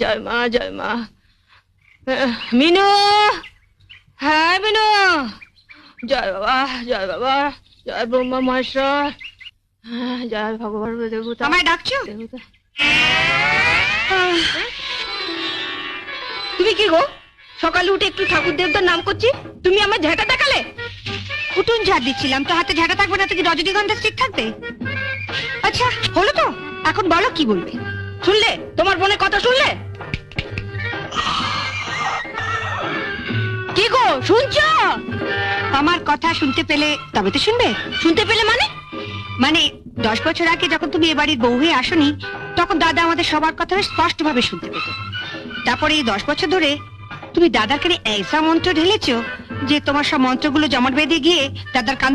জয় মা জয় মা। মিনু! হ্যাঁ মিনু! জয় বাবা জয় বাবা জয় ব্রহ্মা মহেশ্বর। হ্যাঁ, জয় ভগবান দেবতা। আমায় ডাকছো? দেবতা। তুমি কি গো? সকালে উঠে একটু ঠাকুর দেবতার নাম করছি? তুমি আমার ঝেঁটা দেখালে? উঠুন ঝাড় দিচ্ছিলাম, তো হাতে ঝাঁটা থাকবে না, তো কি রজনীগন্ধা স্টিক থাকবে? আচ্ছা হলো তো, এখন বলো কি বলবে? শুনলে? তোমার বোনের কথা শুনলে? কি গো, শুনছো? আমার কথা শুনতে পেলে, তবে তো শুনবে। শুনতে পেলে মানে? মানে দশ বছর আগে যখন তুমি এ বাড়ির বউ হয়ে আসনি, তখন দাদা আমাদের সবার কথা স্পষ্ট ভাবে শুনতে পেত। তারপরে এই দশ বছর ধরে, তুমি দাদার কানে এইসা মন্ত্র ঢেলেছো যে তোমার সব মন্ত্রগুলো জমাট বেঁধে গিয়ে দাদার কান